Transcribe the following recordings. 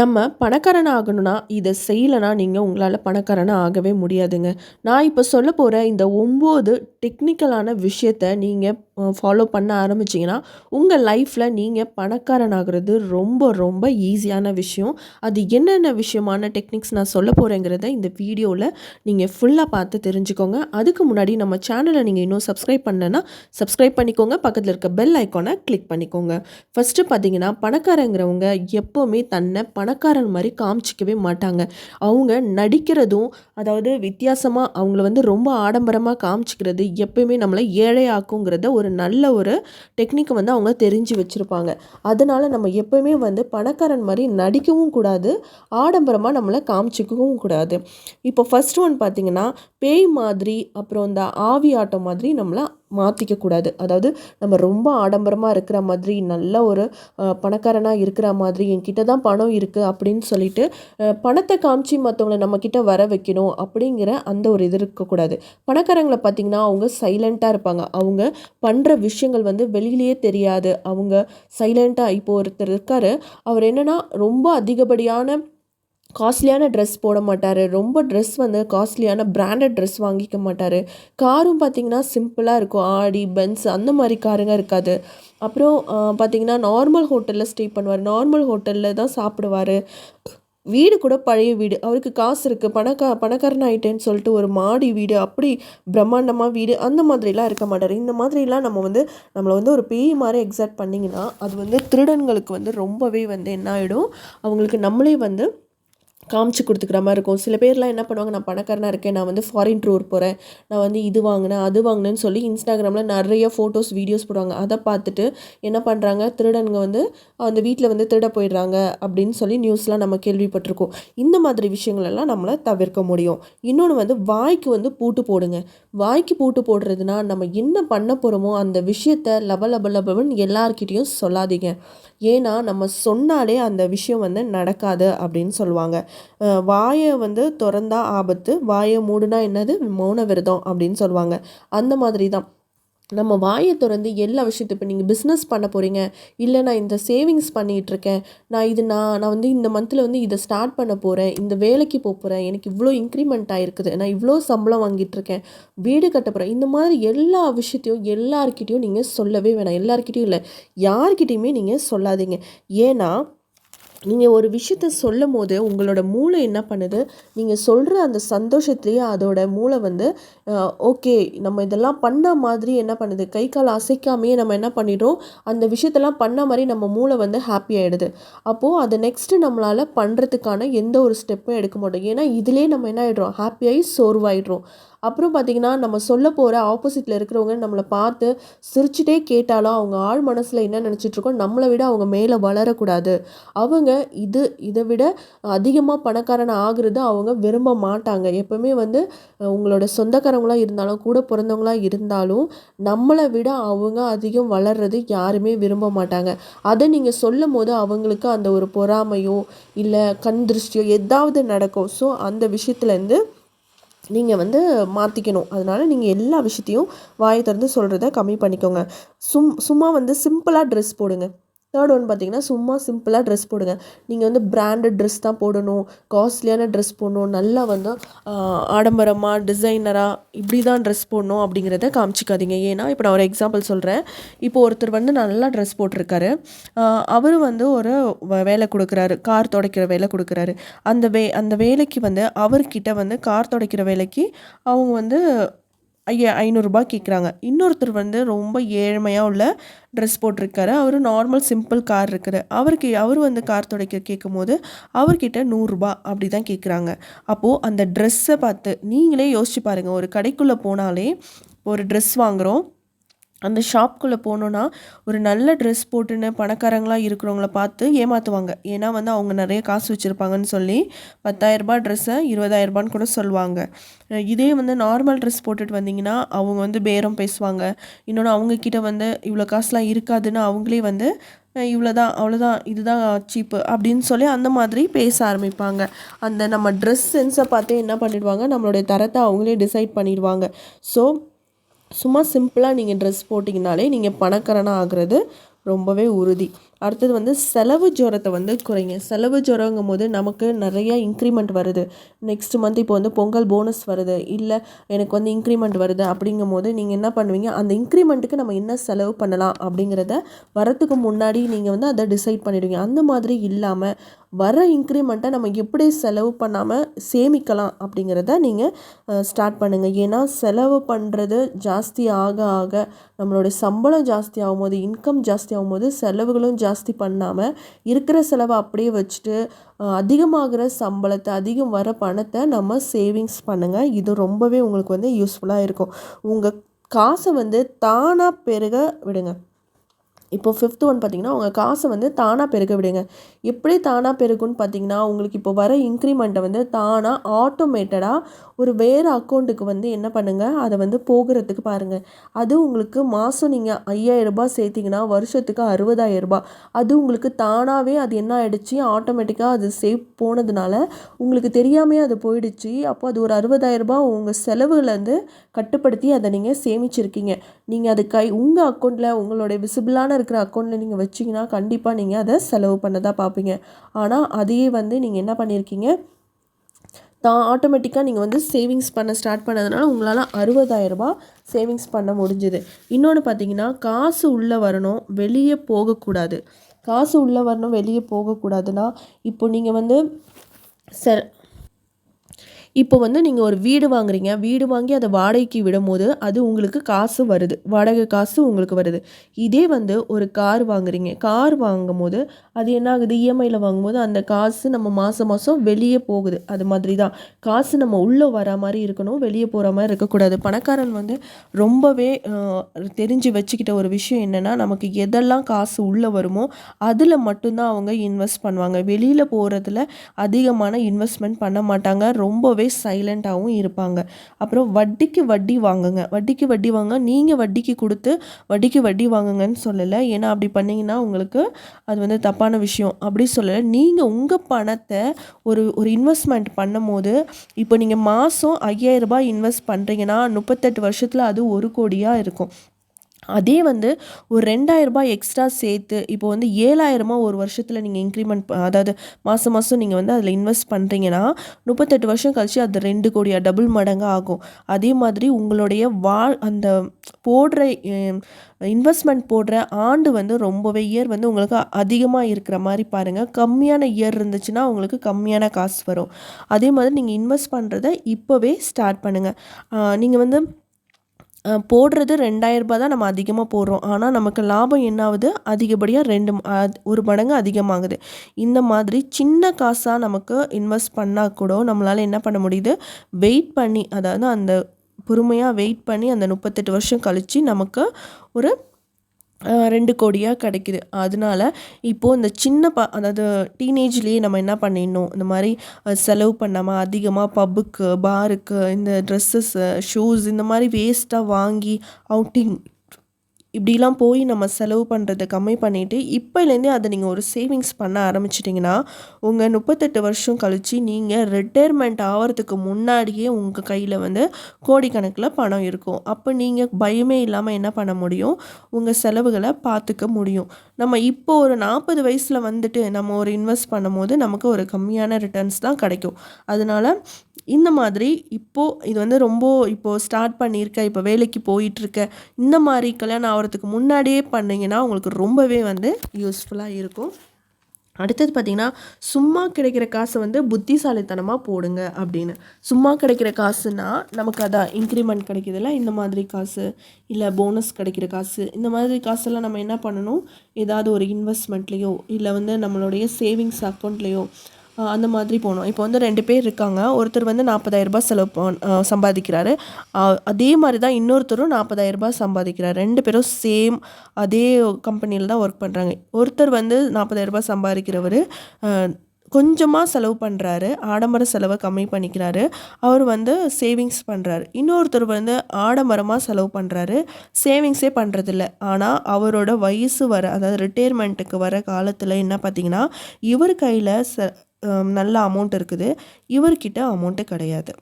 நம்ம பணக்காரன் ஆகணும்னா இதை செய்யலைன்னா நீங்கள் உங்களால் பணக்காரன் ஆகவே முடியாதுங்க. நான் இப்போ சொல்ல போகிற இந்த ஒம்பது டெக்னிக்கலான விஷயத்த நீங்கள் ஃபாலோ பண்ண ஆரம்பிச்சிங்கன்னா உங்கள் லைஃப்பில் நீங்கள் பணக்காரன் ஆகிறது ரொம்ப ரொம்ப ஈஸியான விஷயம். அது என்னென்ன விஷயமான டெக்னிக்ஸ் நான் சொல்ல போகிறேங்கிறத இந்த வீடியோவில் நீங்கள் ஃபுல்லாக பார்த்து தெரிஞ்சுக்கோங்க. அதுக்கு முன்னாடி நம்ம சேனலை நீங்கள் இன்னும் சப்ஸ்கிரைப் பண்ணலன்னா சப்ஸ்கிரைப் பண்ணிக்கோங்க. பக்கத்தில் இருக்க பெல் ஐக்கானை கிளிக் பண்ணிக்கோங்க. ஃபஸ்ட்டு பார்த்தீங்கன்னா பணக்காரங்கிறவங்க எப்போவுமே தன்னை பணக்காரன் மாதிரி காமிச்சிக்கவே மாட்டாங்க. அவங்க நடிக்கிறதும் அதாவது வித்தியாசமாக அவங்கள வந்து ரொம்ப ஆடம்பரமாக காமிச்சிக்கிறது எப்பயுமே நம்மளை ஏழையாக்குங்கிறத ஒரு நல்ல ஒரு டெக்னிக்கை வந்து அவங்க தெரிஞ்சு வச்சுருப்பாங்க. அதனால் நம்ம எப்போயுமே வந்து பணக்காரன் மாதிரி நடிக்கவும் கூடாது ஆடம்பரமாக நம்மளை காமிச்சிக்கவும் கூடாது. இப்போ ஃபஸ்ட் ஒன் பார்த்திங்கன்னா பேய் மாதிரி அப்புறம் இந்த ஆவி ஆட்டம் மாதிரி நம்மளை மாற்றிக்கக்கூடாது அதாவது நம்ம ரொம்ப ஆடம்பரமாக இருக்கிற மாதிரி நல்ல ஒரு பணக்காரனாக இருக்கிற மாதிரி என்கிட்ட தான் பணம் இருக்குது அப்படின்னு சொல்லிட்டு பணத்தை காமிச்சு மற்றவங்கள நம்மக்கிட்ட வர வைக்கணும் அப்படிங்கிற அந்த ஒரு இது இருக்கக்கூடாது. பணக்காரங்களை பார்த்திங்கன்னா அவங்க சைலண்ட்டாக இருப்பாங்க. அவங்க பண்ணுற விஷயங்கள் வந்து வெளியிலேயே தெரியாது. அவங்க சைலண்ட்டாக இப்போ ஒருத்தர் இருக்கார். அவர் என்னென்னா ரொம்ப அதிகப்படியான காஸ்ட்லியான ட்ரெஸ் போட மாட்டார். ரொம்ப ட்ரெஸ் வந்து காஸ்ட்லியான பிராண்டட் ட்ரெஸ் வாங்கிக்க மாட்டார். காரும் பார்த்திங்கன்னா சிம்பிளாக இருக்கும். ஆடி பென்ஸ் அந்த மாதிரி காருங்க இருக்காது. அப்புறம் பார்த்திங்கன்னா நார்மல் ஹோட்டலில் ஸ்டே பண்ணுவார். நார்மல் ஹோட்டலில் தான் சாப்பிடுவார். வீடு கூட பழைய வீடு. அவருக்கு காசு இருக்குது பணக்கா பணக்காரன் ஆகிட்டேன்னு சொல்லிட்டு ஒரு மாடி வீடு அப்படி பிரம்மாண்டமாக வீடு அந்த மாதிரிலாம் இருக்க மாட்டார். இந்த மாதிரிலாம் நம்ம வந்து நம்மளை வந்து ஒரு பேய் மாதிரி எக்ஸாக்ட் பண்ணிங்கன்னா அது வந்து திருடன்களுக்கு வந்து ரொம்பவே வந்து என்ன ஆகிடும் அவங்களுக்கு நம்மளே வந்து காமிச்சு கொடுத்துக்கிற மாதிரி இருக்கும். சில பேர்லாம் என்ன பண்ணுவாங்க நான் பணக்காரனாக இருக்கேன் நான் வந்து ஃபாரின் டூர் போகிறேன் நான் வந்து இது வாங்கினேன் அது வாங்கினேன்னு சொல்லி இன்ஸ்டாகிராமில் நிறைய ஃபோட்டோஸ் வீடியோஸ் போடுவாங்க. அதை பார்த்துட்டு என்ன பண்ணுறாங்க திருடனுங்க வந்து அந்த வீட்டில் வந்து திருட போயிடுறாங்க அப்படின்னு சொல்லி நியூஸ்லாம் நம்ம கேள்விப்பட்டிருக்கோம். இந்த மாதிரி விஷயங்களெல்லாம் நம்மளை தவிர்க்க முடியும். இன்னொன்று வந்து வாய்க்கு வந்து பூட்டு போடுங்க. வாய்க்கு பூட்டு போடுறதுனா நம்ம என்ன பண்ண போகிறோமோ அந்த விஷயத்த லப லப லபன்னு எல்லார்கிட்டேயும் சொல்லாதீங்க. ஏன்னா நம்ம சொன்னாலே அந்த விஷயம் வந்து நடக்காது அப்படின்னு சொல்லுவாங்க. வாயை வந்து திறந்தா ஆபத்து வாயை மூடுனா என்னது? மௌன விரதம் அப்படின்னு சொல்லுவாங்க. அந்த மாதிரி தான் நம்ம வாயை திறந்து எல்லா விஷயத்தையும் இப்போ நீங்கள் பிஸ்னஸ் பண்ண போகிறீங்க இல்லை நான் இந்த சேவிங்ஸ் பண்ணிகிட்ருக்கேன் நான் இது நான் நான் வந்து இந்த மந்தில் வந்து இதை ஸ்டார்ட் பண்ண போகிறேன் இந்த வேலைக்கு போக போகிறேன் எனக்கு இவ்வளோ இன்க்ரிமெண்ட் ஆகிருக்குது நான் இவ்வளோ சம்பளம் வாங்கிட்டுருக்கேன் வீடு கட்ட போகிறேன் இந்த மாதிரி எல்லா விஷயத்தையும் எல்லாருக்கிட்டேயும் நீங்கள் சொல்லவே வேணாம். எல்லாருக்கிட்டேயும் இல்லை. யார்கிட்டேயுமே நீங்கள் சொல்லாதீங்க. ஏன்னா நீங்கள் ஒரு விஷயத்த சொல்லும் போது உங்களோட மூளை என்ன பண்ணுது? நீங்கள் சொல்கிற அந்த சந்தோஷத்துலேயே அதோட மூளை வந்து ஓகே நம்ம இதெல்லாம் பண்ண மாதிரி என்ன பண்ணுது? கை கால் அசைக்காமையே நம்ம என்ன பண்ணிடுறோம்? அந்த விஷயத்தெல்லாம் பண்ண மாதிரி நம்ம மூளை வந்து ஹாப்பி ஆகிடுது அப்போது அதை நெக்ஸ்ட்டு நம்மளால் பண்ணுறதுக்கான எந்த ஒரு ஸ்டெப்பும் எடுக்க மாட்டோம். ஏன்னா இதிலே நம்ம என்ன ஆகிடுறோம் ஹாப்பியாகி சோர்வாயிடுறோம். அப்புறம் பார்த்திங்கன்னா நம்ம சொல்ல போகிற ஆப்போசிட்டில் இருக்கிறவங்க நம்மளை பார்த்து சிரிச்சுட்டே கேட்டாலும் அவங்க ஆழ் மனசில் என்ன நினச்சிட்ருக்கோம் நம்மளை விட அவங்க மேலே வளரக்கூடாது. அவங்க இது இதை விட அதிகமாக பணக்காரன் ஆகுறது அவங்க விரும்ப மாட்டாங்க. எப்போவுமே வந்து உங்களோட சொந்தக்காரங்களாக இருந்தாலும் கூட பிறந்தவங்களாக இருந்தாலும் நம்மளை விட அவங்க அதிகம் வளர்றது யாருமே விரும்ப மாட்டாங்க. அதை நீங்கள் சொல்லும் போது அவங்களுக்கு அந்த ஒரு பொறாமையோ இல்லை கண் திருஷ்டியோ ஏதாவது நடக்கும். ஸோ அந்த விஷயத்துலேருந்து நீங்கள் வந்து மாற்றிக்கணும் அதனால் நீங்கள் எல்லா விஷயத்தையும் வாயை திறந்து சொல்கிறத கம்மி பண்ணிக்கோங்க. சும் சும்மா வந்து சிம்பிளாக ட்ரெஸ் போடுங்க. தேர்ட் ஒன் பார்த்தீங்கன்னா சும்மா சிம்பிளாக ட்ரெஸ் போடுங்க. நீங்கள் வந்து பிராண்டட் ட்ரெஸ் தான் போடணும். காஸ்ட்லியான ட்ரெஸ் போடணும். நல்லா வந்து ஆடம்பரமாக டிசைனராக இப்படி தான் ட்ரெஸ் போடணும் அப்படிங்கிறத காமிச்சிக்காதீங்க. ஏன்னா இப்போ நான் ஒரு எக்ஸாம்பிள் சொல்கிறேன் இப்போ ஒருத்தர் வந்து நல்லா ட்ரெஸ் போட்டிருக்காரு. அவர் வந்து ஒரு வேலை கொடுக்குறாரு. கார் துடைக்கிற வேலை கொடுக்குறாரு. அந்த வே அந்த வேலைக்கு வந்து அவர்கிட்ட வந்து கார் துடைக்கிற வேலைக்கு அவங்க வந்து ஐயா ஐநூறுரூபா கேட்குறாங்க இன்னொருத்தர் வந்து ரொம்ப ஏழ்மையாக உள்ள ட்ரெஸ் போட்டிருக்காரு. அவர் நார்மல் சிம்பிள் கார் இருக்குது அவருக்கு அவர் வந்து கார் துடைக்க கேட்கும் போது அவர்கிட்ட நூறுரூபா அப்படி தான் கேட்குறாங்க அப்போது அந்த ட்ரெஸ்ஸை பார்த்து நீங்களே யோசிச்சு பாருங்கள் ஒரு கடைக்குள்ளே போனாலே ஒரு ட்ரெஸ் வாங்குகிறோம் அந்த ஷாப்குள்ளே போனோன்னா ஒரு நல்ல ட்ரெஸ் போட்டுன்னு பணக்காரங்களாக இருக்கிறவங்கள பார்த்து ஏமாற்றுவாங்க ஏன்னா வந்து அவங்க நிறைய காசு வச்சுருப்பாங்கன்னு சொல்லி பத்தாயிரரூபா ட்ரெஸ்ஸை இருபதாயிரரூபான்னு கூட சொல்லுவாங்க. இதே வந்து நார்மல் ட்ரெஸ் போட்டுட்டு வந்தீங்கன்னா அவங்க வந்து பேரம் பேசுவாங்க. இன்னொன்று அவங்கக்கிட்ட வந்து இவ்வளோ காசுலாம் இருக்காதுன்னு அவங்களே வந்து இவ்வளோதான் அவ்வளோதான் இதுதான் சீப்பு அப்படின்னு சொல்லி அந்த மாதிரி பேச ஆரம்பிப்பாங்க. அந்த நம்ம ட்ரெஸ் சென்ஸை பார்த்து என்ன பண்ணிடுவாங்க? நம்மளுடைய தரத்தை அவங்களே டிசைட் பண்ணிடுவாங்க. ஸோ சும்மா சிம்பிளாக நீங்கள் ட்ரெஸ் போட்டிங்கனாலே நீங்கள் பணக்காரனாக ஆகிறது ரொம்பவே உறுதி. அடுத்தது வந்து செலவு ஜுரத்தை வந்து குறைங்க. செலவு ஜோரங்கும் போது நமக்கு நிறைய இன்க்ரிமெண்ட் வருது. நெக்ஸ்ட் மந்த் இப்போ வந்து பொங்கல் போனஸ் வருது. இல்லை எனக்கு வந்து இன்க்ரிமெண்ட் வருது அப்படிங்கும் போது நீங்கள் என்ன பண்ணுவீங்க? அந்த இன்க்ரிமெண்ட்டுக்கு நம்ம என்ன செலவு பண்ணலாம் அப்படிங்கிறத வரத்துக்கு முன்னாடி நீங்கள் வந்து அதை டிசைட் பண்ணிடுவீங்க. அந்த மாதிரி இல்லாமல் வர இன்க்ரிமெண்ட்டை நம்ம எப்படி செலவு பண்ணாமல் சேமிக்கலாம் அப்படிங்கிறத நீங்கள் ஸ்டார்ட் பண்ணுங்கள் ஏன்னா செலவு பண்ணுறது ஜாஸ்தி ஆக ஆக நம்மளுடைய சம்பளம் ஜாஸ்தி ஆகும்போது இன்கம் ஜாஸ்தி ஆகும்போது செலவுகளும் ஜாஸ்தி ஜாஸ்தி பண்ணாமல் இருக்கிற செலவை அப்படியே வச்சுட்டு அதிகமாகிற சம்பளத்தை அதிகம் வர பணத்தை நம்ம சேவிங்ஸ் பண்ணுங்கள் இது ரொம்பவே உங்களுக்கு வந்து யூஸ்ஃபுல்லாக இருக்கும். உங்கள் காசை வந்து தானாக பெருக விடுங்க. இப்போ ஃபிஃப்த் ஒன் பார்த்தீங்கன்னா உங்கள் காசை வந்து தானாக பெருக விடுங்க. எப்படி தானாக பெருகுன்னு பார்த்தீங்கன்னா உங்களுக்கு இப்போ வர இன்க்ரிமெண்ட்டை வந்து தானாக ஆட்டோமேட்டடாக ஒரு வேறு அக்கௌண்ட்டுக்கு வந்து என்ன பண்ணுங்கள் அதை வந்து போகிறதுக்கு பாருங்கள் அது உங்களுக்கு மாதம் நீங்கள் ஐயாயிரரூபா சேர்த்திங்கன்னா வருஷத்துக்கு அறுபதாயிரரூபா அது உங்களுக்கு தானாகவே அது என்ன ஆகிடுச்சு ஆட்டோமேட்டிக்காக அது சேவ் போனதுனால உங்களுக்கு தெரியாமே அது போயிடுச்சு. அப்போ அது ஒரு அறுபதாயிரரூபா உங்கள் செலவுலேருந்து கட்டுப்படுத்தி அதை நீங்கள் சேமிச்சிருக்கீங்க. நீங்கள் அது கை உங்கள் அக்கௌண்ட்டில் உங்களுடைய விசிபிளான இருக்கிற அக்கௌண்ட்டில் நீங்கள் வச்சிங்கன்னா கண்டிப்பாக நீங்கள் அதை செலவு பண்ணதாக பார்ப்பீங்க. ஆனால் அதையே வந்து நீங்கள் என்ன பண்ணியிருக்கீங்க தான் ஆட்டோமேட்டிக்காக நீங்கள் வந்து சேவிங்ஸ் பண்ண ஸ்டார்ட் பண்ணதுனால உங்களால் அறுபதாயிரரூபா சேவிங்ஸ் பண்ண முடிஞ்சுது. இன்னொன்று பார்த்தீங்கன்னா காசு உள்ளே வரணும் வெளியே போகக்கூடாது. காசு உள்ளே வரணும் வெளியே போகக்கூடாதுன்னா இப்போ நீங்கள் வந்து ச இப்போ வந்து நீங்கள் ஒரு வீடு வாங்குறீங்க. வீடு வாங்கி அதை வாடகைக்கு விடும்போது அது உங்களுக்கு காசு வருது. வாடகை காசு உங்களுக்கு வருது. இதே வந்து ஒரு கார் வாங்குறீங்க. கார் வாங்கும் போது அது என்ன ஆகுது இஎம்ஐயில் வாங்கும்போது அந்த காசு நம்ம மாதம் மாதம் வெளியே போகுது. அது மாதிரி தான் காசு நம்ம உள்ளே வர மாதிரி இருக்கணும். வெளியே போகிற மாதிரி இருக்கக்கூடாது. பணக்காரன் வந்து ரொம்பவே தெரிஞ்சு வச்சுக்கிட்ட ஒரு விஷயம் என்னென்னா நமக்கு எதெல்லாம் காசு உள்ளே வருமோ அதில் மட்டும்தான் அவங்க இன்வெஸ்ட் பண்ணுவாங்க. வெளியில் போகிறதுல அதிகமான இன்வெஸ்ட்மெண்ட் பண்ண மாட்டாங்க. ரொம்பவே ரொம்பவே சைலண்ட்டாகவும் இருப்பாங்க. அப்புறம் வட்டிக்கு வட்டி வாங்குங்க. வட்டிக்கு வட்டி வாங்க நீங்கள் வட்டிக்கு கொடுத்து வட்டிக்கு வட்டி வாங்குங்கன்னு சொல்லலை. ஏன்னா அப்படி பண்ணிங்கன்னா உங்களுக்கு அது வந்து தப்பான விஷயம். அப்படி சொல்லலை. நீங்கள் உங்கள் பணத்தை ஒரு ஒரு இன்வெஸ்ட்மெண்ட் பண்ணும் போது இப்போ நீங்கள் மாதம் ஐயாயிரரூபா இன்வெஸ்ட் பண்ணுறீங்கன்னா முப்பத்தெட்டு வருஷத்தில் அது ஒரு கோடியாக இருக்கும். அதே வந்து ஒரு ரெண்டாயிரரூபா எக்ஸ்ட்ரா சேர்த்து இப்போ வந்து ஏழாயிரமா ஒரு வருஷத்தில் நீங்கள் இன்க்ரிமெண்ட் அதாவது மாதம் மாதம் நீங்கள் வந்து அதில் இன்வெஸ்ட் பண்ணுறீங்கன்னா முப்பத்தெட்டு வருஷம் கழிச்சு அது ரெண்டு கோடியாக டபுள் மடங்காக ஆகும். அதே மாதிரி உங்களுடைய வாழ் அந்த போடுற இன்வெஸ்ட்மெண்ட் போடுற ஆண்டு வந்து ரொம்பவே இயர் வந்து உங்களுக்கு அதிகமாக இருக்கிற மாதிரி பாருங்கள் கம்மியான இயர் இருந்துச்சுன்னா உங்களுக்கு கம்மியான காசு வரும். அதே மாதிரி நீங்கள் இன்வெஸ்ட் பண்ணுறத இப்போவே ஸ்டார்ட் பண்ணுங்கள் நீங்கள் வந்து போடுறது ரெண்டாயிரரூபா தான் நம்ம அதிகமாக போடுறோம். ஆனால் நமக்கு லாபம் என்ன ஆகுது அதிகப்படியாக ரெண்டு ஒரு மடங்கு அதிகமாகுது. இந்த மாதிரி சின்ன காசாக நமக்கு இன்வெஸ்ட் பண்ணால் கூட நம்மளால் என்ன பண்ண முடியுது? வெயிட் பண்ணி அதாவது அந்த பொறுமையாக வெயிட் பண்ணி அந்த முப்பத்தெட்டு வருஷம் கழித்து நமக்கு ஒரு ரெண்டு கோடியாக கிடைக்கிது. அதனால இப்போது இந்த சின்ன ப அதாவது டீனேஜ்லேயே நம்ம என்ன பண்ணிடணும்? இந்த மாதிரி செலவு பண்ணாமல் அதிகமாக பப்புக்கு பாருக்கு இந்த ட்ரெஸ்ஸஸ்ஸு ஷூஸ் இந்த மாதிரி வேஸ்ட்டாக வாங்கி அவுட்டிங் இப்படிலாம் போய் நம்ம செலவு பண்ணுறத கம்மி பண்ணிவிட்டு இப்போலேருந்தே அதை நீங்கள் ஒரு சேவிங்ஸ் பண்ண ஆரம்பிச்சிட்டிங்கன்னா உங்கள் முப்பத்தெட்டு வருஷம் கழித்து நீங்கள் ரிட்டையர்மெண்ட் ஆகிறதுக்கு முன்னாடியே உங்கள் கையில் வந்து கோடிக்கணக்கில் பணம் இருக்கும். அப்போ நீங்கள் பயமே இல்லாமல் என்ன பண்ண முடியும்? உங்கள் செலவுகளை பார்த்துக்க முடியும். நம்ம இப்போ ஒரு நாற்பது வயசில் வந்துட்டு நம்ம ஒரு இன்வெஸ்ட் பண்ணும்போது நமக்கு ஒரு கம்மியான ரிட்டர்ன்ஸ் தான் கிடைக்கும். அதனால் இந்த மாதிரி இப்போது இது வந்து ரொம்ப இப்போது ஸ்டார்ட் பண்ணியிருக்க இப்போ வேலைக்கு போயிட்டுருக்க இந்த மாதிரி கல்யாணம் ஆகிறதுக்கு முன்னாடியே பண்ணிங்கன்னா உங்களுக்கு ரொம்பவே வந்து யூஸ்ஃபுல்லாக இருக்கும். அடுத்தது பார்த்திங்கன்னா சும்மா கிடைக்கிற காசை வந்து புத்திசாலித்தனமாக போடுங்க அப்படின்னு. சும்மா கிடைக்கிற காசுனா நமக்கு அதான் இன்க்ரிமெண்ட் கிடைக்கிதுல்ல இந்த மாதிரி காசு இல்லை போனஸ் கிடைக்கிற காசு இந்த மாதிரி காசெல்லாம் நம்ம என்ன பண்ணணும்? ஏதாவது ஒரு இன்வெஸ்ட்மெண்ட்லேயோ இல்லை வந்து நம்மளுடைய சேவிங்ஸ் அக்கௌண்ட்லேயோ அந்த மாதிரி போகணும் இப்போ வந்து ரெண்டு பேர் இருக்காங்க. ஒருத்தர் வந்து நாற்பதாயிரரூபா செலவு சம்பாதிக்கிறாரு. அதே மாதிரி தான் இன்னொருத்தரும் நாற்பதாயிரரூபா சம்பாதிக்கிறார். ரெண்டு பேரும் சேம் அதே கம்பெனியில் தான் ஒர்க் பண்ணுறாங்க ஒருத்தர் வந்து நாற்பதாயிரரூபா சம்பாதிக்கிறவர் கொஞ்சமாக செலவு பண்ணுறாரு ஆடம்பர செலவை கம்மி பண்ணிக்கிறாரு. அவர் வந்து சேவிங்ஸ் பண்ணுறாரு இன்னொருத்தர் வந்து ஆடம்பரமாக செலவு பண்ணுறாரு சேவிங்ஸே பண்ணுறதில்ல ஆனால் அவரோட வயசு வர அதாவது ரிட்டையர்மெண்ட்டுக்கு வர காலத்தில் என்ன பார்த்திங்கன்னா இவர் கையில் ச நல்ல அமௌண்ட் இருக்குது. இவர்கிட்ட அமௌண்ட்டு கிடையாது.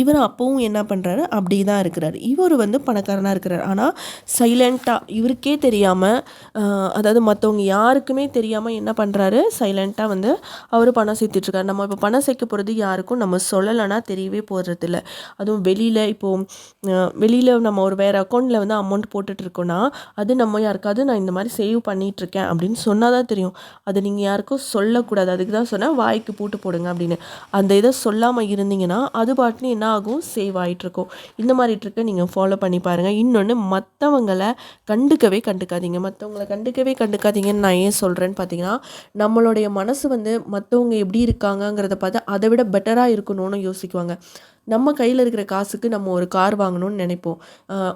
இவர் அப்போவும் என்ன பண்ணுறாரு அப்படி தான் இருக்கிறாரு. இவர் வந்து பணக்காரனாக இருக்கிறார். ஆனால் சைலண்ட்டாக இவருக்கே தெரியாமல் அதாவது மற்றவங்க யாருக்குமே தெரியாமல் என்ன பண்ணுறாரு சைலண்ட்டாக வந்து அவர் பணம் சேர்த்துட்ருக்காரு. நம்ம இப்போ பணம் சேர்க்க போகிறது யாருக்கும் நம்ம சொல்லலைன்னா தெரியவே போகிறதில்ல அதுவும் வெளியில் இப்போது வெளியில் நம்ம ஒரு வேறு அக்கௌண்ட்டில் வந்து அமௌண்ட் போட்டுட்ருக்கோன்னா அது நம்ம யாருக்காவது நான் இந்த மாதிரி சேவ் பண்ணிகிட்ருக்கேன் அப்படின்னு சொன்னால் தான் தெரியும். அது நீங்கள் யாருக்கும் சொல்லக்கூடாது. அதுக்கு தான் சொன்னேன் வாய்க்கு பூட்டு போடுங்க அப்படின்னு. அந்த இதை சொல்லாமல் இருந்தீங்கன்னா அது பாட்டுன்னு என்ன ஆகும்? சேவ் ஆகிட்ருக்கும் இந்த மாதிரி ட்ரிக்கை நீங்கள் ஃபாலோ பண்ணி பாருங்கள் இன்னொன்று மற்றவங்களை கண்டுக்கவே கண்டுக்காதீங்க. மற்றவங்கள கண்டுக்கவே கண்டுக்காதீங்கன்னு நான் ஏன் சொல்கிறேன்னு பார்த்தீங்கன்னா நம்மளுடைய மனசு வந்து மற்றவங்க எப்படி இருக்காங்கங்கிறத பார்த்து அதை விட பெட்டராக இருக்கணும்னு யோசிக்குவாங்க. நம்ம கையில் இருக்கிற காசுக்கு நம்ம ஒரு கார் வாங்கணும்னு நினைப்போம்.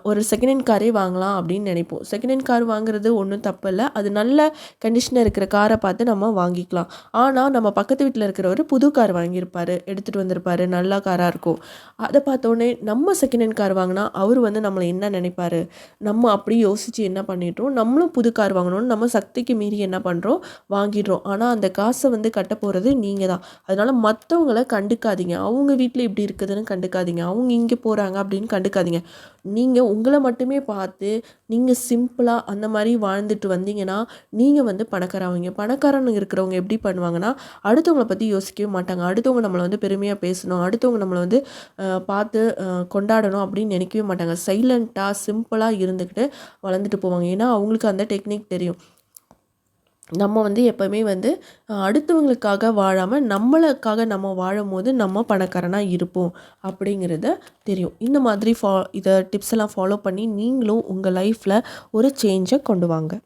ஒரு செகண்ட் ஹேண்ட் காரே வாங்கலாம் அப்படின்னு நினைப்போம். செகண்ட் ஹேண்ட் கார் வாங்குறது ஒன்றும் தப்பு இல்லை அது நல்ல கண்டிஷனில் இருக்கிற காரை பார்த்து நம்ம வாங்கிக்கலாம். ஆனால் நம்ம பக்கத்து வீட்டில் இருக்கிறவர் புது கார் வாங்கியிருப்பார் எடுத்துகிட்டு வந்திருப்பார் நல்ல காராக இருக்கும். அதை பார்த்தோன்னே நம்ம செகண்ட் ஹேண்ட் கார் வாங்கினா அவர் வந்து நம்மளை என்ன நினைப்பார்? நம்ம அப்படி யோசித்து என்ன பண்ணிட்டோம்? நம்மளும் புது கார் வாங்கணும்னு நம்ம சக்திக்கு மீறி என்ன பண்ணுறோம் வாங்கிடுறோம். ஆனால் அந்த காசை வந்து கட்ட போகிறது நீங்கள் தான் அதனால் மற்றவங்கள கண்டுக்காதீங்க. அவங்க வீட்டில் இப்படி இருக்குதுன்னு கண்டுக்காதீங்க. அவங்க இங்கே போகிறாங்க அப்படின்னு கண்டுக்காதீங்க. நீங்கள் உங்களை மட்டுமே பார்த்து நீங்கள் சிம்பிளாக அந்த மாதிரி வாழ்ந்துட்டு வந்தீங்கன்னா நீங்கள் வந்து பணக்காரவங்க. பணக்காரன் இருக்கிறவங்க எப்படி பண்ணுவாங்கன்னா அடுத்தவங்கள பற்றி யோசிக்கவே மாட்டாங்க. அடுத்தவங்க நம்மளை வந்து பெருமையாக பேசணும். அடுத்தவங்க நம்மளை வந்து பார்த்து கொண்டாடணும் அப்படின்னு நினைக்கவே மாட்டாங்க. சைலண்ட்டாக சிம்பிளாக இருந்துக்கிட்டு வளர்ந்துட்டு போவாங்க. ஏன்னா அவங்களுக்கு அந்த டெக்னிக் தெரியும். நம்ம வந்து எப்போவுமே வந்து அடுத்தவங்களுக்காக வாழாமல் நம்மளுக்காக நம்ம வாழும்போது நம்ம பணக்காரனாக இருப்போம் அப்படிங்கிறத தெரியும். இந்த மாதிரி ஃபா இதை டிப்ஸ் எல்லாம் ஃபாலோ பண்ணி நீங்களும் உங்கள் லைஃப்பில் ஒரு சேஞ்சை கொண்டு வாங்க.